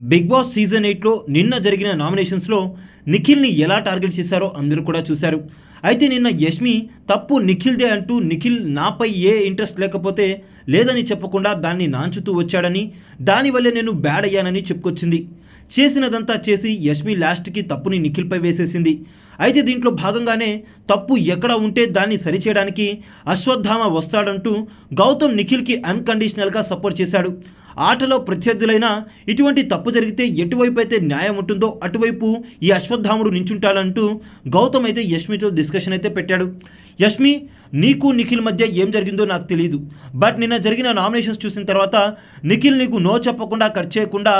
Big boss season ఎయిట్లో నిన్న జరిగిన నామినేషన్స్లో నిఖిల్ని ఎలా టార్గెట్ చేశారో అందరూ కూడా చూశారు. అయితే నిన్న యష్మి తప్పు నిఖిల్దే అంటూ నిఖిల్ నాపై ఏ ఇంట్రెస్ట్ లేకపోతే లేదని చెప్పకుండా దాన్ని నాంచుతూ వచ్చాడని దానివల్లే నేను బ్యాడ్ అయ్యానని చెప్పుకొచ్చింది. చేసినదంతా చేసి యష్మి లాస్ట్కి తప్పుని నిఖిల్పై వేసేసింది. అయితే దీంట్లో భాగంగానే తప్పు ఎక్కడ ఉంటే దాన్ని సరిచేయడానికి అశ్వత్థామ వస్తాడంటూ గౌతమ్ నిఖిల్కి అన్కండిషనల్గా సపోర్ట్ చేశాడు. ఆటలో ప్రత్యర్థులైన ఇటువంటి తప్పు జరిగితే ఎటువైపు అయితే న్యాయం ఉంటుందో అటువైపు ఈ అశ్వత్థాముడు నించుంటాడంటూ గౌతమ్ అయితే యష్మితో డిస్కషన్ అయితే పెట్టాడు. యష్మి నీకు నిఖిల్ మధ్య ఏం జరిగిందో నాకు తెలియదు బట్ నిన్న జరిగిన నామినేషన్స్ చూసిన తర్వాత నిఖిల్ నీకు నో చెప్పకుండా కట్ చేయకుండా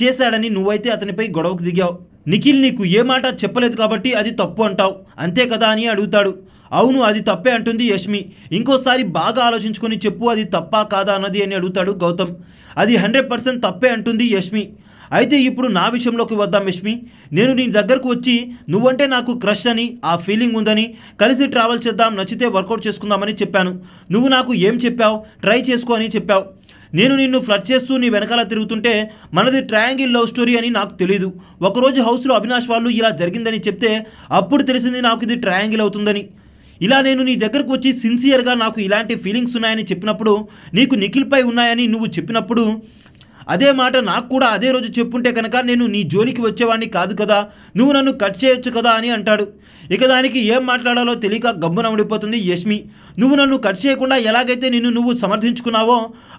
చేశాడని నువ్వైతే అతనిపై గొడవకు దిగావు. నిఖిల్ నీకు ఏ మాట చెప్పలేదు కాబట్టి అది తప్పు అంటావు. అంతే కదా అని అడుగుతాడు. అవును అది తప్పే అంటుంది యష్మి. ఇంకోసారి బాగా ఆలోచించుకొని చెప్పు అది తప్పా కాదా అన్నది అని అడుగుతాడు గౌతమ్. అది హండ్రెడ్ పర్సెంట్ తప్పే అంటుంది యష్మి. అయితే ఇప్పుడు నా విషయంలోకి వద్దాం యష్మి. నేను నీ దగ్గరకు వచ్చి నువ్వంటే నాకు క్రష్ అని ఆ ఫీలింగ్ ఉందని కలిసి ట్రావెల్ చేద్దాం నచ్చితే వర్కౌట్ చేసుకుందామని చెప్పాను. నువ్వు నాకు ఏం చెప్పావు? ట్రై చేసుకో అని చెప్పావు. నేను నిన్ను ఫ్లడ్ చేస్తూ నీ వెనకాల తిరుగుతుంటే మనది ట్రయాంగిల్ లవ్ స్టోరీ అని నాకు తెలియదు ఒకరోజు హౌస్లో అవినాష్ వాళ్ళు ఇలా జరిగిందని చెప్తే అప్పుడు తెలిసింది నాకు ఇది ట్రయాంగిల్ అవుతుందని. ఇలా నేను నీ దగ్గరకు వచ్చి సిన్సియర్గా నాకు ఇలాంటి ఫీలింగ్స్ ఉన్నాయని చెప్పినప్పుడు నీకు నిఖిల్పై ఉన్నాయని నువ్వు చెప్పినప్పుడు అదే మాట నాకు కూడా అదే రోజు చెప్పుంటే కనుక నేను నీ జోలికి వచ్చేవాడిని కాదు కదా. నువ్వు నన్ను కట్ చేయొచ్చు కదా అని అంటాడు. ఇక దానికి ఏం మాట్లాడాలో తెలియక గమ్మున ఉండిపోతుంది యష్మి. నువ్వు నన్ను కట్ చేయకుండా ఎలాగైతే నిన్ను నువ్వు సమర్థించుకున్నావో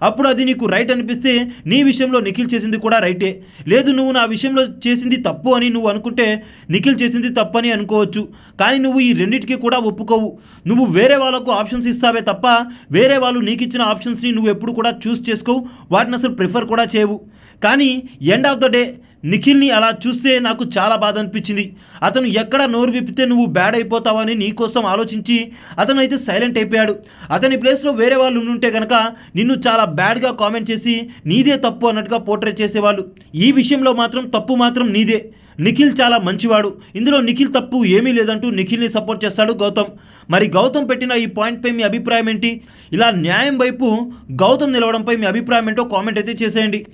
అప్పుడు అది నీకు రైట్ అనిపిస్తే నీ విషయంలో నిఖిల్ చేసింది కూడా రైటే. లేదు నువ్వు నా విషయంలో చేసింది తప్పు అని నువ్వు అనుకుంటే నిఖిల్ చేసింది తప్పు అని అనుకోవచ్చు. కానీ నువ్వు ఈ రెండింటికి కూడా ఒప్పుకోవు. నువ్వు వేరే వాళ్ళకు ఆప్షన్స్ ఇస్తావే తప్ప వేరే వాళ్ళు నీకు ఇచ్చిన ఆప్షన్స్ని నువ్వు ఎప్పుడు కూడా చూస్ చేసుకోవు వాటిని అసలు ప్రిఫర్ కూడా చేయవు లేవు. కానీ ఎండ్ ఆఫ్ ద డే నిఖిల్ని అలా చూస్తే నాకు చాలా బాధ అనిపించింది. అతను ఎక్కడ నోరు విప్పితే నువ్వు బ్యాడ్ అయిపోతావని నీకోసం ఆలోచించి అతను అయితే సైలెంట్ అయిపోయాడు. అతని ప్లేస్లో వేరే వాళ్ళు ఉంటే కనుక నిన్ను చాలా బ్యాడ్గా కామెంట్ చేసి నీదే తప్పు అన్నట్టుగా పోర్ట్రేట్ చేసేవాళ్ళు. ఈ విషయంలో మాత్రం తప్పు మాత్రం నీదే. నిఖిల్ చాలా మంచివాడు. ఇందులో నిఖిల్ తప్పు ఏమీ లేదంటూ నిఖిల్ని సపోర్ట్ చేస్తాడు గౌతమ్. మరి గౌతమ్ పెట్టిన ఈ పాయింట్పై మీ అభిప్రాయం ఏంటి? ఇలా న్యాయం వైపు గౌతమ్ నిలవడంపై మీ అభిప్రాయం ఏంటో కామెంట్ అయితే చేసేయండి.